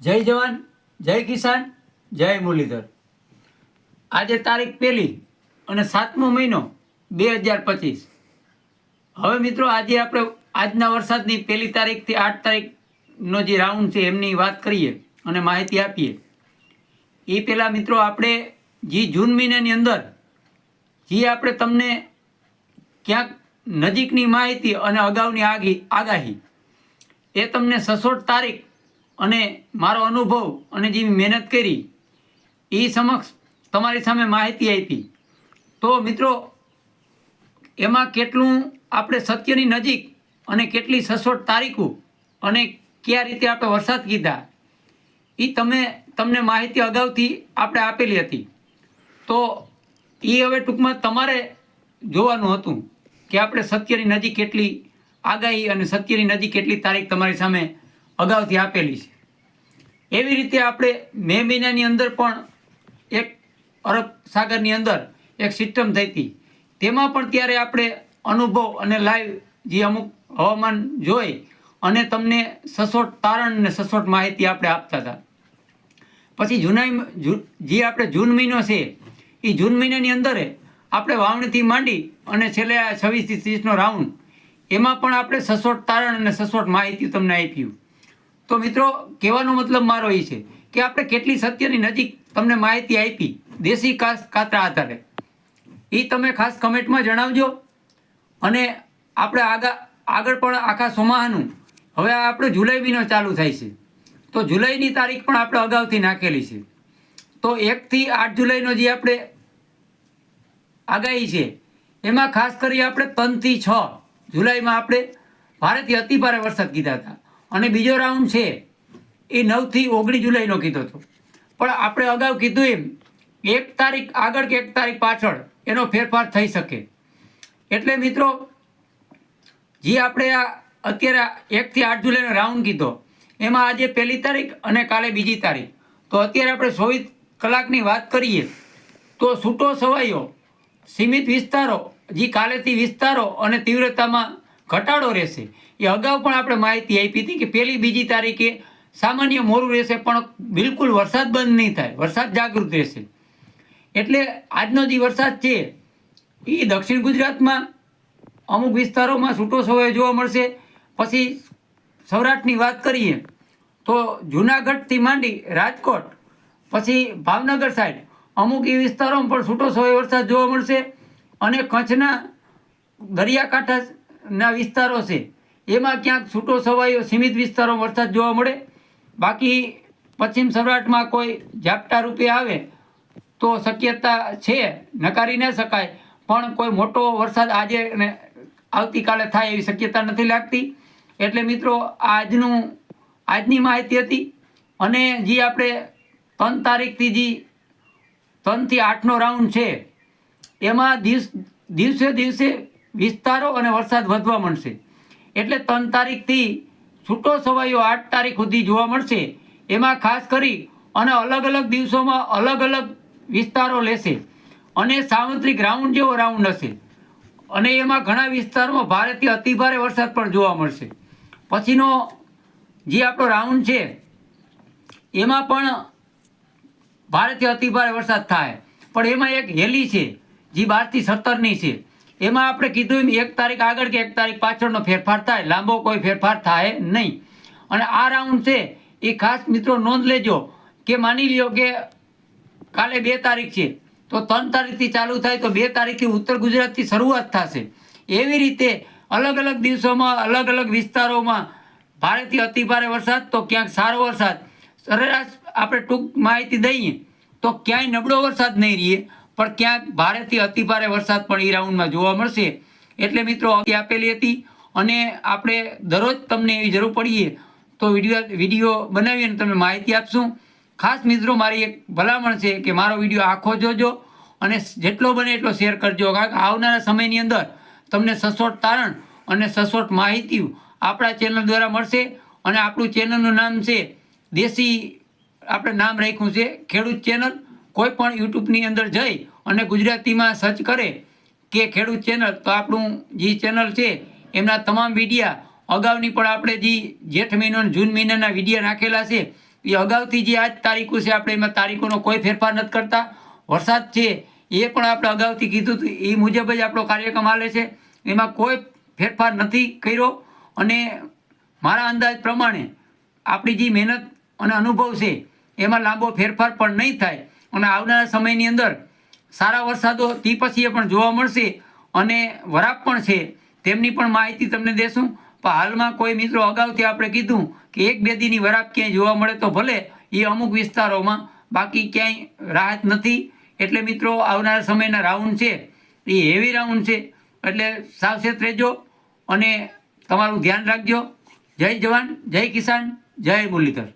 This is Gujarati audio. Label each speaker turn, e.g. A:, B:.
A: જય જવાન, જય કિસાન, જય મુરલીધર. આજે તારીખ પહેલી અને સાતમો મહિનો બે હજાર પચીસ. હવે મિત્રો આજે આપણે આજના વરસાદની પહેલી તારીખથી આઠ તારીખનો જે રાઉન્ડ છે એમની વાત કરીએ અને માહિતી આપીએ. એ પહેલાં મિત્રો આપણે જે જૂન મહિનાની અંદર જે આપણે તમને ક્યાંક નજીકની માહિતી અને અગાઉની આગી આગાહી એ તમને સસોટ તારીખ અને મારો અનુભવ અને જે મહેનત કરી, એ સમક્ષ તમારી સામે માહિતી આપી. તો મિત્રો, એમાં કેટલું આપણે સત્યની નજીક અને કેટલી સસોટ તારીખો અને કયા રીતે આપણે વરસાદ કીધા, એ તમે, તમને માહિતી અગાઉથી આપણે આપેલી હતી. તો એ હવે ટૂંકમાં તમારે જોવાનું હતું કે આપણે સત્યની નજીક કેટલી આગાહી અને સત્યની નજીક કેટલી તારીખ તમારી સામે અગાઉથી આપેલી છે. એવી રીતે આપણે મે મહિનાની અંદર પણ એક અરબ સાગરની અંદર એક સિસ્ટમ થઈ હતી. તેમાં પણ ત્યારે આપણે અનુભવ અને લાઈવ જે અમુક હવામાન જોઈ અને તમને સચોટ તારણ અને સચોટ માહિતી આપણે આપતા હતા. પછી જુનાઈ જે આપણે જૂન મહિનો છે, એ જૂન મહિનાની અંદર આપણે વાવણીથી માંડી અને છેલ્લે આ છવ્વીસથી ત્રીસનો રાઉન્ડ, એમાં પણ આપણે સચોટ તારણ અને સચોટ માહિતી તમને આપ્યું તો મિત્રો, કહેવાનો મતલબ મારો એ છે કે આપણે કેટલી સત્યની નજીક તમને માહિતી આપી દેશી કાતરા આધારે. એ તમે ખાસ કમેન્ટમાં જણાવજો. અને આપણે આગા, આગળ પણ આખા સોમાહાનું. હવે આપણે જુલાઈ મહિનો ચાલુ થાય છે. તો જુલાઈની તારીખ પણ આપણે અગાઉથી નાખેલી છે. તો એકથી આઠ જુલાઈનો જે આપણે આગાહી છે, એમાં ખાસ કરી આપણે ત્રણથી છ જુલાઈમાં આપણે ભારતીય અતિ ભારે વરસાદ કીધા હતા. અને બીજો રાઉન્ડ છે, એ નવથી ઓગણીસ જુલાઈનો કીધો હતો. પણ આપણે અગાઉ કીધું એમ, એક તારીખ આગળ કે એક તારીખ પાછળ એનો ફેરફાર થઈ શકે. એટલે મિત્રો, જે આપણે આ અત્યારે એકથી આઠ જુલાઈનો રાઉન્ડ કીધો, એમાં આજે પહેલી તારીખ અને કાલે બીજી તારીખ. તો અત્યારે આપણે ચોવીસ કલાકની વાત કરીએ, તો છૂટો સવાયો સીમિત વિસ્તારો, જે કાલેથી વિસ્તારો અને તીવ્રતામાં ઘટાડો રહેશે. એ અગાઉ પણ આપણે માહિતી આપી હતી કે પહેલી બીજી તારીખે સામાન્ય મોરું રહેશે, પણ બિલકુલ વરસાદ બંધ નહીં થાય. વરસાદ જાગૃત રહેશે. એટલે આજનો જે વરસાદ છે, એ દક્ષિણ ગુજરાતમાં અમુક વિસ્તારોમાં છૂટો છવાયો જોવા મળશે. પછી સૌરાષ્ટ્રની વાત કરીએ, તો જુનાગઢથી માંડી રાજકોટ, પછી ભાવનગર સાઈડ અમુક એ વિસ્તારોમાં પણ છૂટો છવાયો વરસાદ જોવા મળશે. અને કચ્છના દરિયાકાંઠાના વિસ્તારો છે. એમાં ક્યાંક છૂટો સવાયો સીમિત વિસ્તારો વરસાદ જોવા મળે. બાકી પશ્ચિમ સૌરાષ્ટ્રમાં કોઈ ઝાપટા રૂપે આવે તો શક્યતા છે, નકારી ન શકાય. પણ કોઈ મોટો વરસાદ આજે અને આવતીકાલે થાય એવી શક્યતા નથી લાગતી. એટલે મિત્રો, આજનું, આજની માહિતી હતી. અને જે આપણે ત્રણ તારીખથી જે ત્રણથી આઠનો રાઉન્ડ છે, એમાં દિવસ, દિવસે દિવસે વિસ્તારો અને વરસાદ વધવા મળશે એટલે ત્રણ તારીખથી છૂટો સવાયો આઠ તારીખ સુધી જોવા મળશે. એમાં ખાસ કરી અને અલગ અલગ દિવસોમાં અલગ અલગ વિસ્તારો લેશે. અને સાર્વત્રિક રાઉન્ડ જેવો રાઉન્ડ હશે. અને એમાં ઘણા વિસ્તારોમાં ભારેથી અતિભારે વરસાદ પણ જોવા મળશે. પછીનો જે આપણો રાઉન્ડ છે, એમાં પણ ભારેથી અતિભારે વરસાદ થાય. પણ એમાં એક હેલી છે, જે બારથી સત્તરની છે. એમાં આપણે કીધું એમ, એક તારીખ આગળ કે એક તારીખ પાછળનો ફેરફાર થાય. લાંબો કોઈ ફેરફાર થાય નહીં. અને આ રાઉન્ડ છે, એ ખાસ મિત્રો નોંધ લેજો કે માની લ્યો કે કાલે બે તારીખ છે. તો ત્રણ તારીખથી ચાલુ થાય તો બે તારીખથી ઉત્તર ગુજરાતથી શરૂઆત થશે. એવી રીતે અલગ અલગ દિવસોમાં, અલગ અલગ વિસ્તારોમાં ભારેથી અતિભારે વરસાદ, તો ક્યાંક સારો વરસાદ. સરેરાશ આપણે ટૂંક માહિતી દઈએ તો ક્યાંય નબળો વરસાદ નહીં રહીએ. પણ ક્યાંક ભારેથી અતિભારે વરસાદ પણ એ રાઉન્ડમાં જોવા મળશે. એટલે મિત્રો આપેલી હતી. અને આપણે દરરોજ તમને એવી જરૂર પડીએ તો વીડિયો વીડિયો બનાવી અને તમને માહિતી આપશું. ખાસ મિત્રો, મારી એક ભલામણ છે કે મારો વીડિયો આખો જોજો અને જેટલો બને એટલો શેર કરજો. કારણ કે આવનારા સમયની અંદર તમને સચોટ તારણ અને સચોટ માહિતી આપણા ચેનલ દ્વારા મળશે અને આપણું ચેનલનું નામ છે દેશી, આપણે નામ રાખ્યું છે ખેડૂત ચેનલ. કોઈ પણ યુટ્યુબની અંદર જઈ અને ગુજરાતીમાં સર્ચ કરે કે ખેડૂત ચેનલ તો આપણું જે ચેનલ છે, એમના તમામ વિડીયા, અગાઉની પણ આપણે જે જેઠ મહિનો જૂન મહિનાના વિડીયા નાખેલા છે, એ અગાઉથી જે આજ તારીખો છે, આપણે એમાં તારીખોનો કોઈ ફેરફાર નથી કરતા. વરસાદ છે, એ પણ આપણે અગાઉથી કીધું હતું, એ મુજબ જ આપણો કાર્યક્રમ હાલે છે. એમાં કોઈ ફેરફાર નથી કર્યો અને મારા અંદાજ પ્રમાણે આપણી જે મહેનત અને અનુભવ છે, એમાં લાંબો ફેરફાર પણ નહીં થાય. અને આવનારા સમયની અંદર સારા વરસાદો તે પછી પણ જોવા મળશે અને વરાપ પણ છે. તેમની પણ માહિતી તમને દેશું. પણ હાલમાં કોઈ મિત્રો અગાઉથી આપણે કીધું કે એક બે દીની વરાપ ક્યાંય જોવા મળે તો ભલે, એ અમુક વિસ્તારોમાં બાકી ક્યાંય રાહત નથી. એટલે મિત્રો, આવનારા સમયના રાઉન્ડ છે. એ હેવી રાઉન્ડ છે. એટલે સાવચેત રહેજો અને તમારું ધ્યાન રાખજો. જય જવાન, જય કિસાન, જય મુરલીધર.